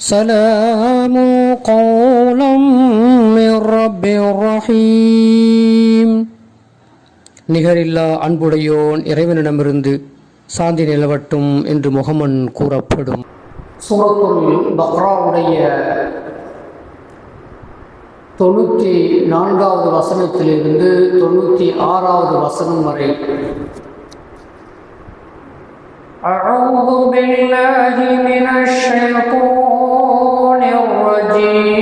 سلام قولا من رب رحيم நிகரில்லா அன்புடையோன் இறைவனிடமிருந்து சாந்தி நிலவட்டும் என்று முகமன் கூறப்படும் சூரத்துல் பக்ராவுடைய தொண்ணூற்றி நான்காவது வசனத்திலிருந்து தொண்ணூற்றி ஆறாவது வசனம் வரை أعوذ بالله من الشيطان الرجيم.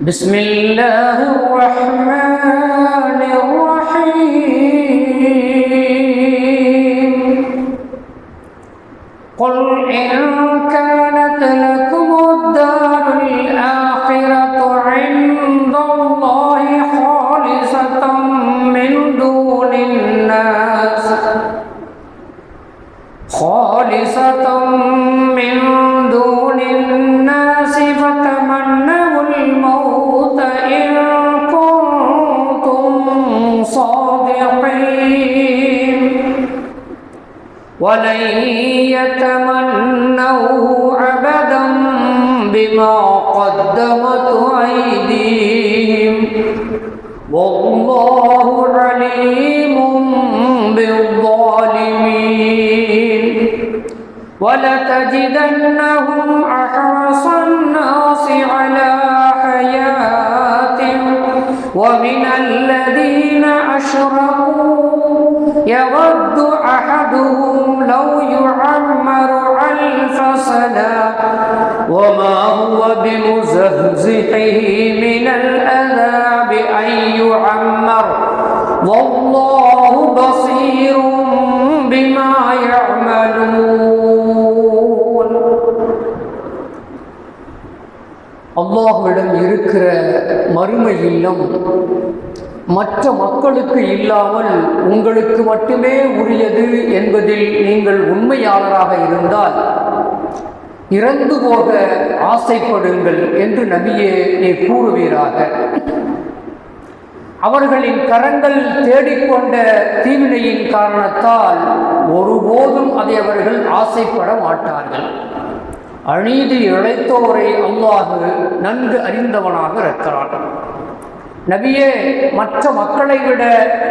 بسم الله الرحمن الرحيم. قل إن كانت لكم ولن يتمنوه أبدا بما قدمت أيديهم. والله عليم بالظالمين ولتجدنهم أحرص الناس على حياة ومن الذين أشركوا يود أحدهم لو يعمر ألف سنة. وما هو بمزهزحه من الأذاب أن يعمر. والله அல்லாஹுவிடம் இருக்கிற மறுமை இல்லம் மற்ற மக்களுக்கு இல்லாமல் உங்களுக்கு மட்டுமே உரியது என்பதில் நீங்கள் உண்மையாளராக இருந்தால் இறந்து போக ஆசைப்படுங்கள் என்று நபியே நீ கூறுவீராக. அவர்களின் கரங்கள் தேடிக்கொண்ட தீவினையின் காரணத்தால் ஒருபோதும் அதை அவர்கள் ஆசைப்பட மாட்டார்கள். அநீதி இழைத்தோரை அல்லாஹு நன்கு அறிந்தவனாக இருக்கிறான். நபியே மற்ற மக்களை விட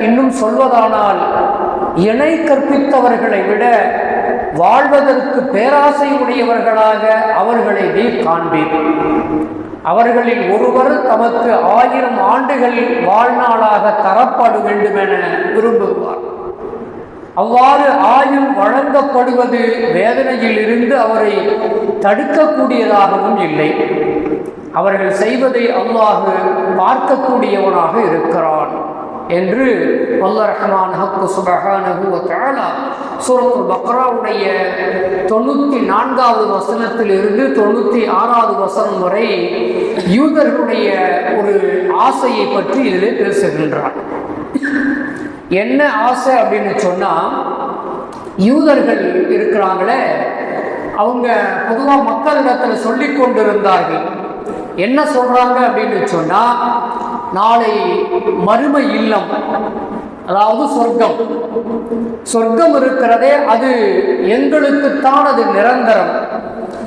இன்னும் சொல்வதானால் இணை கற்பித்தவர்களை விட வாழ்வதற்கு பேராசை உடையவர்களாக அவர்களை நீ காண்பீர். அவர்களில் ஒருவர் தமக்கு ஆயிரம் ஆண்டுகளில் வாழ்நாளாக தரப்பட வேண்டும் என விரும்புவார். அவ்வாறு ஆயுள் வழங்கப்படுவது வேதனையில் இருந்து அவரை தடுக்கக்கூடியதாகவும் இல்லை. அவர்கள் செய்வதை அல்லாஹு பார்க்கக்கூடியவனாக இருக்கிறான் என்று வல்ல ரஹ்மான் ஹக்கு சுபஹானஹு வ சூரத்துல் பக்ராவுடைய தொண்ணூற்றி நான்காவது வசனத்திலிருந்து தொண்ணூற்றி ஆறாவது வசனம் வரை யூதர்களுடைய ஒரு ஆசையை பற்றி இதில் பேசுகின்றார். என்ன ஆசை அப்படின்னு சொன்னால் யூதர்கள் இருக்கிறாங்களே அவங்க பொதுவாக மக்களிடத்தில் சொல்லி கொண்டிருந்தார்கள். என்ன சொல்கிறாங்க அப்படின்னு சொன்னால் நாளை மறுமை இல்லம் அதாவது சொர்க்கம். சொர்க்கம் இருக்கிறதே அது எங்களுக்குத்தான் அது நிரந்தரம்.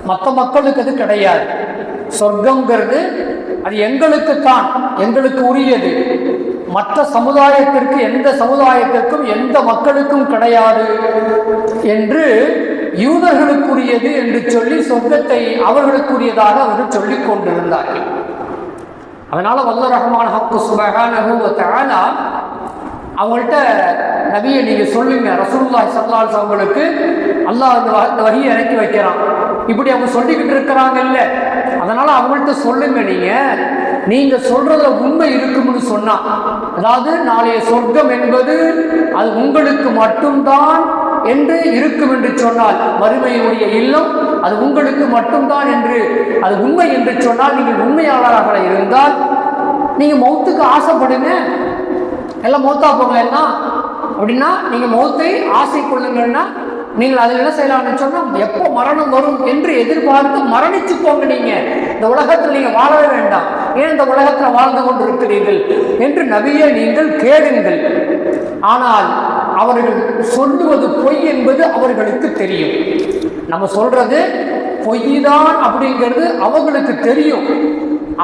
மற்ற மக்களுக்கு அது கிடையாது. சொர்க்கங்கிறது அது எங்களுக்குத்தான் எங்களுக்கு உரியது. மற்ற சமுதாயத்திற்கு எந்த சமுதாயத்திற்கும் எந்த மக்களுக்கும் கிடையாது என்று யூதர்களுக்குரியது என்று சொல்லி சொர்க்கத்தை அவர்களுக்குரியதாக அவர்கள் சொல்லிக் கொண்டிருந்தார்கள். அதனால வல்ல ரஹ்மான் ஹக்கு சுபஹானஹு அவங்கள்ட்ட நபியை நீங்கள் சொல்லுங்க. ரசூலுல்லாஹி ஸல்லல்லாஹு அவங்களுக்கு அல்லாஹ் அந்த அந்த வகையை இறக்கி வைக்கிறான். இப்படி அவங்க சொல்லிக்கிட்டு இருக்கிறாங்கல்ல அதனால அவங்கள்ட்ட சொல்லுங்க நீங்க. நீங்க சொல்றதுல உண்மை இருக்கும்னு சொன்னா. அதாவது நாளைய சொர்க்கம் என்பது அது உங்களுக்கு மட்டும்தான் என்று இருக்கும் என்று சொன்னால் மறுமையினுடைய இல்லம் அது உங்களுக்கு மட்டும்தான் என்று அது உண்மை என்று சொன்னால் நீங்கள் உண்மையாளராக இருந்தால் நீங்கள் மௌத்துக்கு ஆசைப்படுங்க. எல்லாம் மௌத்தா போங்க என்ன அப்படின்னா நீங்கள் மௌத்தை ஆசை கொள்ளுங்கன்னா நீங்கள் அதில் என்ன செய்யலாம்னு சொன்னால் எப்போ மரணம் வரும் என்று எதிர்பார்த்து மரணிச்சு போங்க இந்த உலகத்தில் நீங்கள் வாழவே வேண்டாம். ஏன் இந்த உலகத்தில் வாழ்ந்து கொண்டிருக்கிறீர்கள் என்று நபியை நீங்கள் கேளுங்கள். ஆனால் அவர்கள் சொல்லுவது பொய் என்பது அவர்களுக்கு தெரியும். நம்ம சொல்றது பொய்தான் அப்படிங்கிறது அவங்களுக்கு தெரியும்.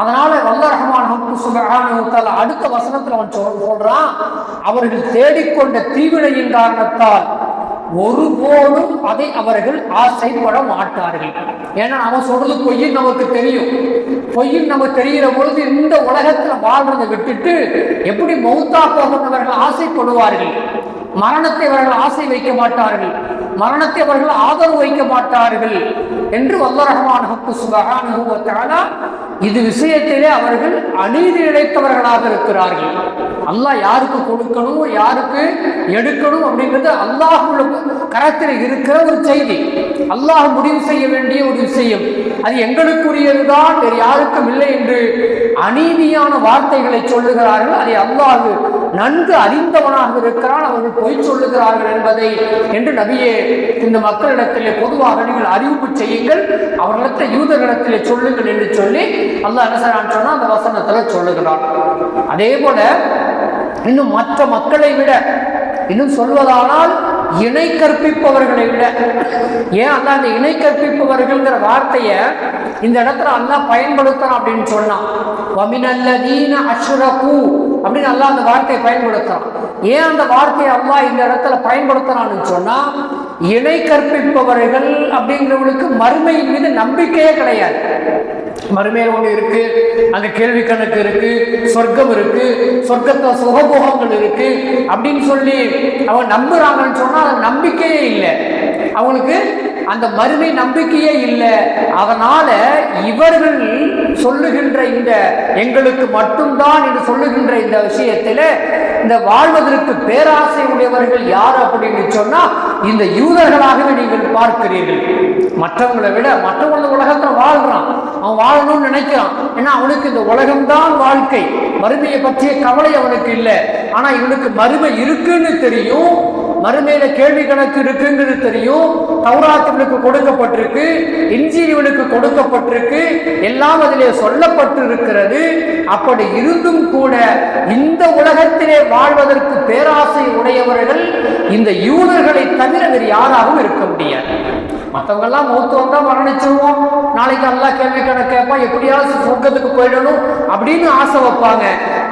அதனால வல்ல ரஹ்மான் அடுத்த வசனத்தில் அவன் சொல்றான் அவர்கள் தேடிக்கொண்ட தீவினையின் காரணத்தால் ஒருபோதும் அதை அவர்கள் ஆசைப்பட மாட்டார்கள். ஏன்னா அவன் சொல்றது பொய்யும் நமக்கு தெரியும். பொய்யும் நமக்கு தெரிகிற பொழுது இந்த உலகத்துல வாழ்றதை விட்டுட்டு எப்படி மௌத்தா போகிறவர்கள் ஆசைப்படுவார்கள். மரணத்தை அவர்கள் ஆசை வைக்க மாட்டார்கள். மரணத்தை அவர்கள் ஆதரவு வைக்க மாட்டார்கள். என்று வல்ல ரஹ்மான் இது விஷயத்திலே அவர்கள் அநீதி இழைத்தவர்களாக இருக்கிறார்கள். அல்லாஹ் யாருக்கு கொடுக்கணும் யாருக்கு எடுக்கணும் அப்படிங்கிறது அல்லாஹ் கரத்தில் இருக்கிற ஒரு செய்தி. அல்லாஹ் முடிவு செய்ய வேண்டிய ஒரு விஷயம். அது எங்களுக்குரியதுதான் வேறு யாருக்கும் இல்லை என்று அநீதியான வார்த்தைகளை சொல்லுகிறார்கள். அதை அல்லாது நன்கு அறிந்தவனாக இருக்கிறான் அவர்கள் பொய் சொல்லுகிறார்கள் என்பதை என்று நபியே இந்த மக்களிடத்திலே பொதுவாக நீங்கள் அறிவிப்பு செய்யுங்கள். அவர்களிடத்தை யூதர்களிடத்திலே சொல்லுங்கள் என்று சொல்லி அல்லாஹ் என்ன செய்றான்னு சொன்னா அந்த வசனத்தில் சொல்லுகிறான். அதே போல இன்னும் மற்ற மக்களை விட இன்னும் சொல்வதானால் இணை கற்பிப்பவர்களை விட ஏன் அல்லா அந்த இணை கற்பிப்பவர்கள்ங்கிற வார்த்தையை இந்த இடத்துல அல்லா பயன்படுத்தணும் அப்படின்னு சொன்னான். வமினல்லதீன அசுரகு அப்படின்னு அல்லா அந்த வார்த்தையை பயன்படுத்துறான். ஏன் அந்த வார்த்தையை அல்லா இந்த இடத்துல பயன்படுத்துறான்னு சொன்னா இணை கற்பிப்பவர்கள் அப்படிங்கிறவங்களுக்கு மறுமையின் மீது நம்பிக்கையே கிடையாது. மறுமையில் ஒன்று இருக்கு. அந்த கேள்வி கணக்கு இருக்கு. சொர்க்கம் இருக்கு. சொர்க்கத்துல சுகபோகங்கள் இருக்கு. அப்படின்னு சொல்லி அவங்க நம்புறாங்கன்னு சொன்னா அது நம்பிக்கையே இல்லை. அவங்களுக்கு அந்த மறுமை நம்பிக்கையே இல்லை. அதனால இவர்கள் சொல்லுகின்ற இந்த எங்களுக்கு மட்டும்தான் என்று சொல்லுகின்ற இந்த விஷயத்தில் இந்த வாழ்வதற்கு பேராசை உடையவர்கள் யார் அப்படின்னு சொன்னா இந்த யூதர்களாகவே நீங்கள் பார்க்கிறீர்கள். மற்றவங்களை விட மற்றவங்க உலகத்தில் வாழ்றான். அவன் வாழணும்னு நினைக்கிறான். ஏன்னா அவனுக்கு இந்த உலகம்தான் வாழ்க்கை. மறுமையை பற்றிய கவலை அவனுக்கு இல்லை. ஆனா இவனுக்கு மறுமை இருக்குன்னு தெரியும். மறுமையில கேள்வி கணக்கு இருக்குங்கிறது தெரியும். தௌராத் இவனுக்கு கொடுக்கப்பட்டிருக்கு. இஞ்சி இவனுக்கு கொடுக்கப்பட்டிருக்கு. எல்லாம் அதிலே சொல்லப்பட்டிருக்கிறது. அப்படி இருந்தும் கூட இந்த உலகத்திலே வாழ்வதற்கு பேராசை உடையவர்கள் இந்த யூதர்களை தவிர வேறு யாராகவும் இருக்க முடியாது. மற்றவங்கெல்லாம் மூத்து வந்தால் மரணிச்சிருவோம். நாளைக்கு எல்லாம் கேள்வி கணக்கு கேட்பான். எப்படியாவது சொர்க்கத்துக்கு போயிடணும் அப்படின்னு ஆசை வைப்பாங்க.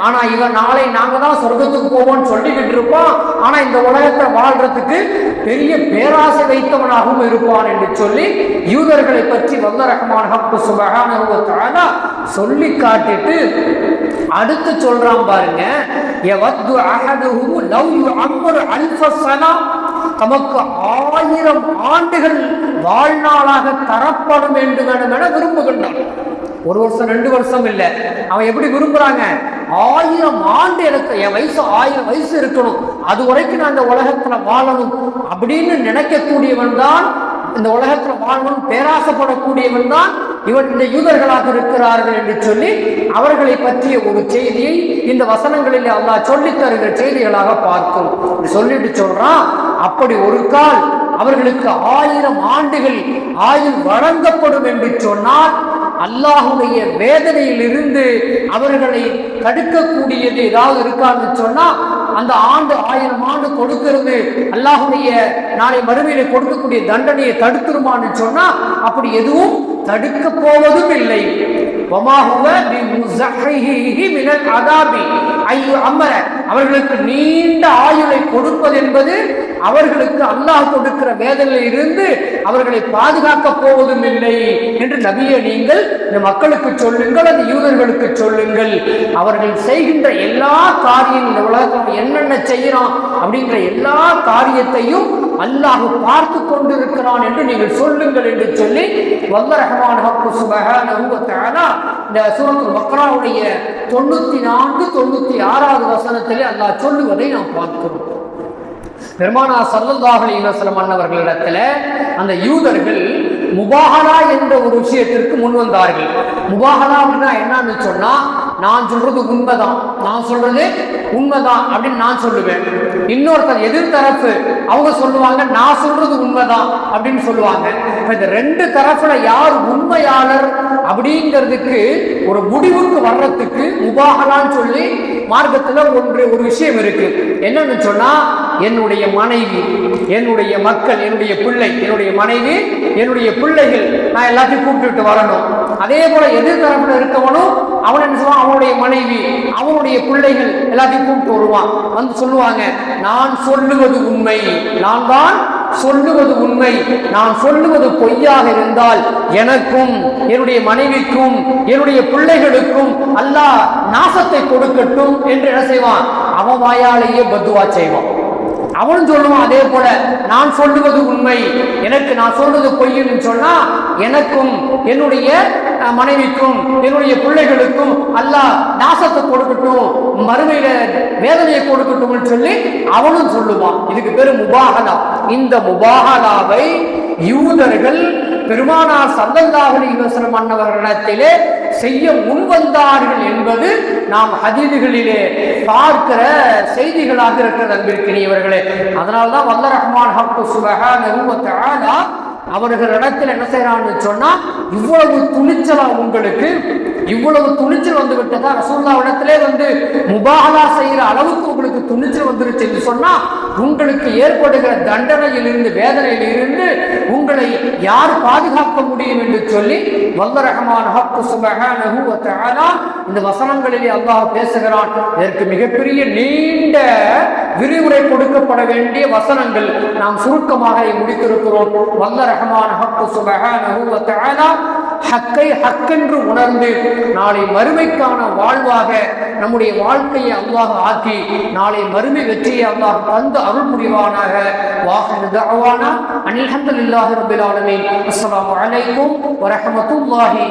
ஆனால் இவன் நாளை நாங்கள் தான் சொர்க்கத்துக்கு போவோம்னு சொல்லிக்கிட்டு இருப்போம். ஆனால் இந்த உலகத்தை வாழ்றதுக்கு பெரிய பேராசை வைத்தவனாகவும் இருப்பான் என்று சொல்லி யூதர்களை பற்றி வந்த ரகமான ஹக்கு சுபஹான சொல்லி காட்டிட்டு அடுத்து சொல்றான் பாருங்க. யவது அஹதுஹு லவ் யுஅம்மரு அல்ஃப ஸனா தமக்கு ஆயிரம் ஆண்டுகள் வாழ்நாளாக தரப்படும் என்று வேண்டும் என விரும்புகின்றான். ஒரு வருஷம் ரெண்டு வருஷம் இல்லை. அவன் எப்படி விரும்புறாங்க? ஆயிரம் ஆண்டு எனக்கு என் வயசு ஆயிரம் வயசு இருக்கணும். அது வரைக்கும் நான் இந்த உலகத்துல வாழணும். அப்படின்னு நினைக்கக்கூடியவன் தான் இந்த உலகத்துல வாழணும் பேராசப்படக்கூடியவன் தான் இவன் இந்த யூதர்களாக இருக்கிறார்கள் என்று சொல்லி அவர்களை பற்றிய ஒரு செய்தியை இந்த வசனங்களில் அல்லாஹ் சொல்லித் தருகிற செய்திகளாக பார்க்கிறோம் சொல்லிட்டு சொல்றான் அப்படி ஒரு கால் அவர்களுக்கு ஆயிரம் ஆண்டுகள் ஆயுள் வழங்கப்படும் என்று சொன்னால் அல்லாஹுடைய வேதனையில் இருந்து அவர்களை தடுக்கக்கூடியது ஏதாவது இருக்கான்னு சொன்னா அந்த ஆண்டு ஆயிரம் ஆண்டு கொடுக்கிறது. அல்லாஹுடைய நாளை மறுமையில கொடுக்கக்கூடிய தண்டனையை தடுத்துருமான்னு சொன்னா அப்படி எதுவும் தடுக்க போவதும் இல்லை. அதாபி. ஐயோ அம்மர அவர்களுக்கு நீண்ட ஆயுளை கொடுப்பது என்பது அவர்களுக்கு அல்லாஹ் கொடுக்கிற வேதனையில் இருந்து அவர்களை பாதுகாக்க போவதும் இல்லை என்று நபியை நீங்கள் இந்த மக்களுக்கு சொல்லுங்கள் அந்த யூதர்களுக்கு சொல்லுங்கள். அவர்கள் செய்கின்ற எல்லா காரியம் இந்த உலகம் என்னென்ன செய்யறோம் அப்படிங்கிற எல்லா காரியத்தையும் அல்லாஹ் பார்த்து கொண்டிருக்கிறான் என்று நீங்கள் சொல்லுங்கள் என்று சொல்லி வல்ல ரஹ்மான் ஹக்கு சுபஹானஹு வ தஆலா இந்த சூரத்துல் பக்ராவுடைய தொண்ணூத்தி நான்கு தொண்ணூத்தி ஆறாவது வசனத்திலே அல்லாஹ் சொல்லுவதை நாம் பார்க்கிறோம். பெருமானா சல்லல்லாஹு அலைஹி அன்னவர்களிடத்துல அந்த யூதர்கள் முபாகலா என்ற ஒரு விஷயத்திற்கு முன் வந்தார்கள் முபாஹலா அப்படின்னா என்னன்னு சொன்னா நான் சொல்றது உண்மைதான். நான் சொல்றது உண்மைதான் அப்படின்னு நான் சொல்லுவேன். இன்னொருத்தர் எதிர்த்தரப்பு அவங்க சொல்லுவாங்க நான் சொல்றது உண்மைதான் அப்படின்னு சொல்லுவாங்க. இப்ப இந்த ரெண்டு தரப்புல யார் உண்மையாளர் அப்படிங்கிறதுக்கு ஒரு முடிவுக்கு வர்றதுக்கு உபாகலான்னு சொல்லி மார்க்கத்துல ஒன்று ஒரு விஷயம் இருக்கு. என்னன்னு சொன்னா என்னுடைய மனைவி என்னுடைய மக்கள் என்னுடைய பிள்ளை என்னுடைய மனைவி என்னுடைய பிள்ளைகள் நான் எல்லாத்தையும் கூப்பிட்டுட்டு வரணும். அதே போல எதிர்த்தரப்புல இருக்கவனும் அவன் என்ன சொல்லுவான்? அவனுடைய மனைவி அவனுடைய பிள்ளைகள் எல்லாத்தையும் கூப்பிட்டு வருவான். வந்து சொல்லுவாங்க நான் சொல்லுவது உண்மை. நான் தான் சொல்லுவது உண்மை. நான் சொல்லுவது பொய்யாக இருந்தால் எனக்கும் என்னுடைய மனைவிக்கும் என்னுடைய பிள்ளைகளுக்கும் அல்லாஹ் நாசத்தை கொடுக்கட்டும் என்று என்ன செய்வான்? அவன் வாயாலேயே பத்துவா செய்வான். அவனும் சொல்லுவான் அதே போல நான் சொல்லுவது உண்மை. எனக்கு நான் சொல்றது பொய்ன்னு சொன்னா எனக்கும் என்னுடைய மனைவிக்கும் என்னுடைய பிள்ளைகளுக்கும் அல்லாஹ் நாசத்தை கொடுக்கட்டும் மறுமையில வேதனையை கொடுக்கட்டும்னு சொல்லி அவனும் சொல்லுவான். இதுக்கு பேரு முபாகலா. இந்த முபாகலாவை யூதர்கள் பெருமானார் சல்லல்லாஹு அலைஹி அன்னவர்களிடத்திலே செய்ய முன்வந்தார்கள் என்பது நாம் ஹதீதுகளிலே பார்க்கிற செய்திகளாக இருக்கிறது அன்பிற்கினியவர்களே. அதனால்தான் வல்ல ரஹ்மான் ஹக்கு சுபஹானஹு வ தஆலா அவர்களிடத்தில் என்ன செய்யறான்னு சொன்னா இவ்வளவு துணிச்சலா உங்களுக்கு இவ்வளவு துணிச்சல் வந்து விட்டதா ரசூல்லா இடத்திலே வந்து முபாகலா செய்யற அளவுக்கு உங்களுக்கு துணிச்சல் வந்துருச்சு என்று சொன்னா உங்களுக்கு ஏற்படுகிற தண்டனையிலிருந்து வேதனையிலிருந்து உங்களை யார் பாதுகாக்க முடியும் என்று சொல்லி வல்ல ரஹமான் ஹக்கு இந்த வசனங்களிலே அல்லாஹ் பேசுகிறான். இதற்கு மிகப்பெரிய நீண்ட விரிவுரை கொடுக்கப்பட வேண்டிய வசனங்கள் நாம் சுருக்கமாக முடித்திருக்கிறோம். வல்ல ரஹமான் ஹக்கு சுபஹானஹு ஹக்கை ஹக்கென்று உணர்ந்து நாளை மறுமைக்கான வாழ்வாக நம்முடைய வாழ்க்கையை அல்லாஹ் ஆக்கி நாளை மறுமை வெற்றியை அல்லாஹ் தந்து அருள் புரிவானாக. வாஹிரு தஅவானா. அனில்ஹந்தல் ஹம்துலில்லாஹி ரப்பில் ஆலமீன். அஸ்ஸலாமு அலைக்கும் வ ரஹ்மத்துல்லாஹி